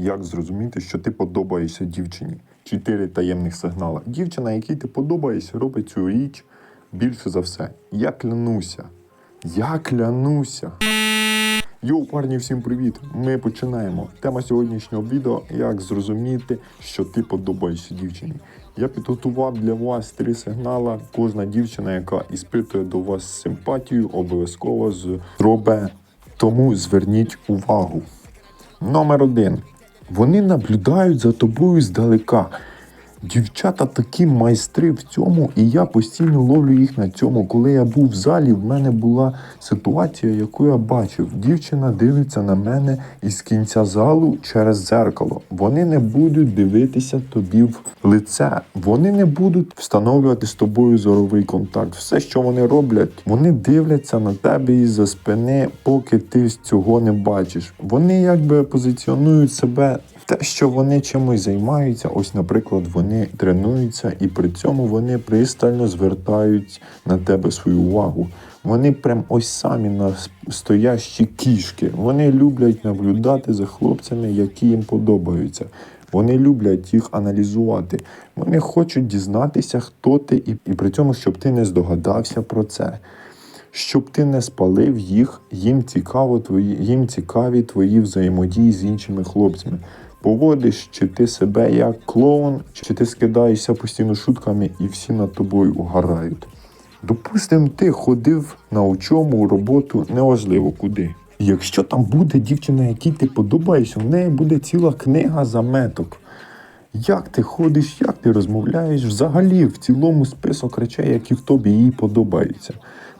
Як зрозуміти, що ти подобаєшся дівчині? Чотири таємних сигнали. Дівчина, якій ти подобаєшся, робить цю річ більше за все. Я клянуся. Я клянуся. Йоу, парні, всім привіт! Ми починаємо. Тема сьогоднішнього відео як зрозуміти, що ти подобаєшся дівчині. Я підготував для вас три сигнали. Кожна дівчина, яка іспитує до вас симпатію, обов'язково зробить. Тому зверніть увагу. Номер один. Вони наблюдають за тобою здалека. Дівчата такі майстри в цьому, і я постійно ловлю їх на цьому. Коли я був в залі, в мене була ситуація, яку я бачив. Дівчина дивиться на мене із кінця залу через дзеркало. Вони не будуть дивитися тобі в лице. Вони не будуть встановлювати з тобою зоровий контакт. Все, що вони роблять, вони дивляться на тебе із-за спини, поки ти цього не бачиш. Вони якби позиціонують себе те, що вони чимось займаються, ось, наприклад, вони тренуються, і при цьому вони пристально звертають на тебе свою увагу. Вони прям ось самі настоящі кішки. Вони люблять наблюдати за хлопцями, які їм подобаються. Вони люблять їх аналізувати. Вони хочуть дізнатися, хто ти, і, і при цьому, щоб ти не здогадався про це. Щоб ти не спалив їх, їм цікаво твої, їм цікаві твої взаємодії з іншими хлопцями. Поводиш чи ти себе як клоун, чи ти скидаєшся постійно шутками і всі над тобою угорають. Допустим, ти ходив на учому роботу, неважливо куди. Якщо там буде дівчина, якій ти подобаєшся, в неї буде ціла книга заметок. Як ти ходиш, як ти розмовляєш, взагалі в цілому список речей, які в тобі їй подобаються.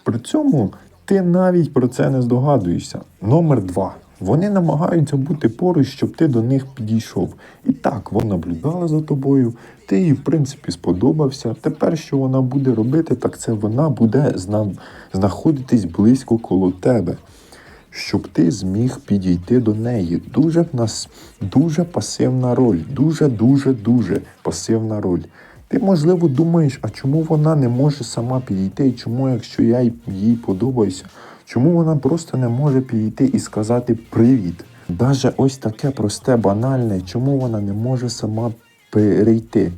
При цьому ти навіть про це не здогадуєшся. Номер два. Вони намагаються бути поруч, щоб ти до них підійшов. І так, вона наблюдала за тобою, ти їй, в принципі, сподобався. Тепер, що вона буде робити, так це вона буде зна- знаходитись близько коло тебе, щоб ти зміг підійти до неї. Дуже в нас дуже пасивна роль. Дуже, дуже, пасивна роль. Ти, можливо, думаєш, а чому вона не може сама підійти? І чому, якщо я їй подобаюся, чому вона просто не може підійти і сказати привіт? Даже ось таке просте, банальне, чому вона не може сама перейти?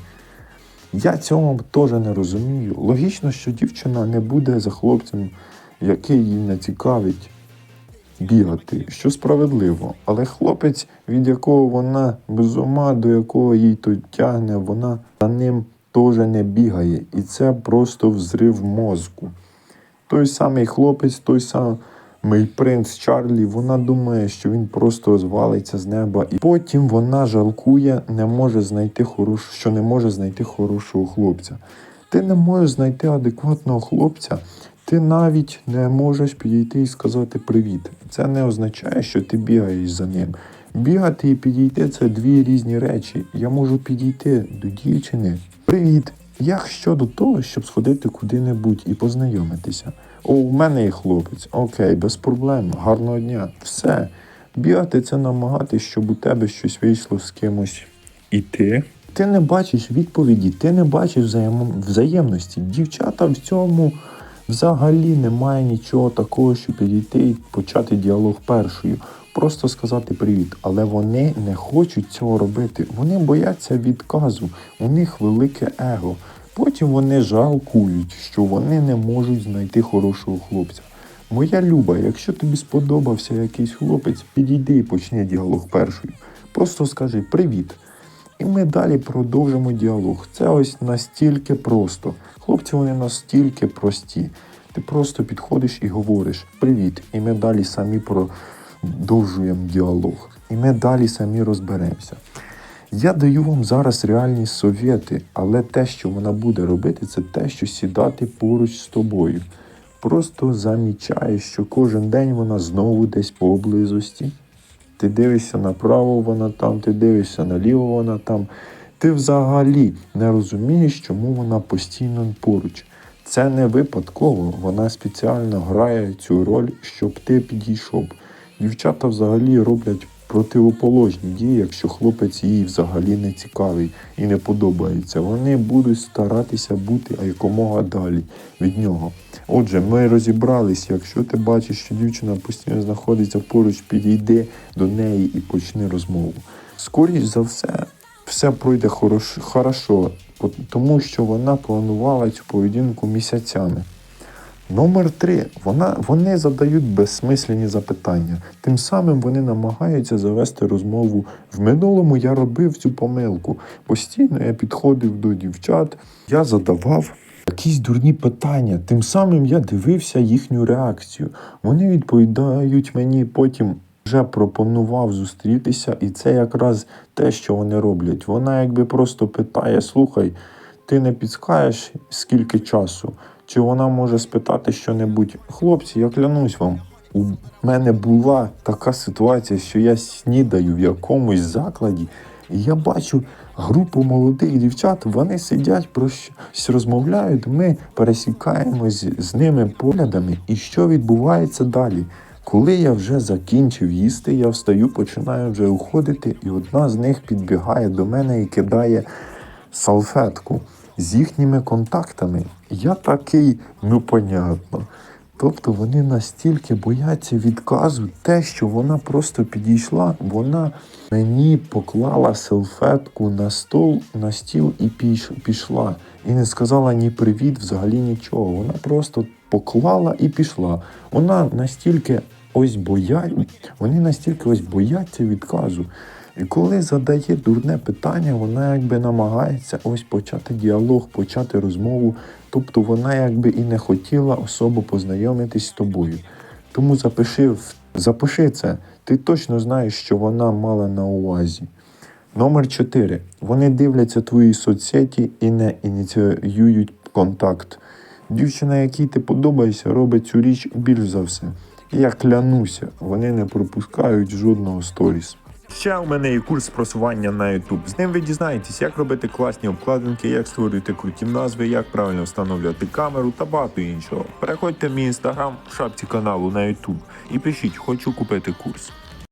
Я цього теж не розумію. Логічно, що дівчина не буде за хлопцем, який її не цікавить, бігати, що справедливо. Але хлопець, від якого вона без ума, до якого їй то тягне, вона за ним теж не бігає. І це просто взрив мозку. Той самий хлопець, той самий принц Чарлі, вона думає, що він просто звалиться з неба. І потім вона жалкує, не може знайти хорошу, що не може знайти хорошого хлопця. Ти не можеш знайти адекватного хлопця, ти навіть не можеш підійти і сказати привіт. Це не означає, що ти бігаєш за ним. Бігати і підійти це дві різні речі. Я можу підійти до дівчини. Привіт! Як щодо того, щоб сходити куди-небудь і познайомитися? О, у мене є хлопець. Окей, без проблем. Гарного дня. Все. Бігати це намагатись, щоб у тебе щось вийшло з кимось. І ти? Ти не бачиш відповіді, ти не бачиш взаєм... взаємності. Дівчата в цьому взагалі немає нічого такого, щоб підійти і почати діалог першою. Просто сказати привіт. Але вони не хочуть цього робити. Вони бояться відказу. У них велике его. Потім вони жалкують, що вони не можуть знайти хорошого хлопця. Моя люба, якщо тобі сподобався якийсь хлопець, підійди і почни діалог першою. Просто скажи привіт. І ми далі продовжимо діалог. Це ось настільки просто. Хлопці, вони настільки прості. Ти просто підходиш і говориш привіт. І ми далі самі продовжуємо діалог. І ми далі самі розберемося. Я даю вам зараз реальні совєти, але те, що вона буде робити, це те, що сідати поруч з тобою. Просто замічає, що кожен день вона знову десь поблизості. Ти дивишся направо, вона там, ти дивишся наліво, вона там. Ти взагалі не розумієш, чому вона постійно поруч. Це не випадково, вона спеціально грає цю роль, щоб ти підійшов. Дівчата взагалі роблять противоположні дії, якщо хлопець їй взагалі не цікавий і не подобається. Вони будуть старатися бути якомога далі від нього. Отже, ми розібрались, якщо ти бачиш, що дівчина постійно знаходиться поруч, підійди до неї і почни розмову. скоріш за все, все пройде хорошо, тому що вона планувала цю поведінку місяцями. Номер три. Вона, вони задають безсмислені запитання. Тим самим вони намагаються завести розмову. В минулому я робив цю помилку. Постійно я підходив до дівчат, я задавав якісь дурні питання. Тим самим я дивився їхню реакцію. Вони відповідають мені потім. Вже пропонував зустрітися, і це якраз те, що вони роблять. Вона якби просто питає: слухай, ти не підскаєш, скільки часу? Чи вона може спитати що-небудь? Хлопці, я клянусь вам, у мене була така ситуація, що я снідаю в якомусь закладі, і я бачу групу молодих дівчат, вони сидять про щось розмовляють. Ми пересікаємось з ними поглядами. І що відбувається далі? Коли я вже закінчив їсти, я встаю, починаю вже уходити, і одна з них підбігає до мене і кидає салфетку з їхніми контактами. Я такий, ну понятно. Тобто вони настільки бояться відказу, те, що вона просто підійшла, вона мені поклала селфетку на стол, на стіл і піш, пішла. І не сказала ні привіт, взагалі нічого. Вона просто поклала і пішла. Вона настільки ось боя... вони настільки ось бояться відказу. І коли задає дурне питання, вона якби намагається ось почати діалог, почати розмову. Тобто вона якби і не хотіла особо познайомитись з тобою. Тому запиши, запиши це. Ти точно знаєш, що вона мала на увазі. Номер 4. Вони дивляться твої соцсеті і не ініціюють контакт. Дівчина, якій ти подобаєшся, робить цю річ більш за все. Я клянуся, вони не пропускають жодного сторіс. Ще у мене є курс просування на YouTube. З ним ви дізнаєтесь, як робити класні обкладинки, як створювати круті назви, як правильно встановлювати камеру та багато іншого. Переходьте в мій інстаграм в шапці каналу на YouTube і пишіть, хочу купити курс.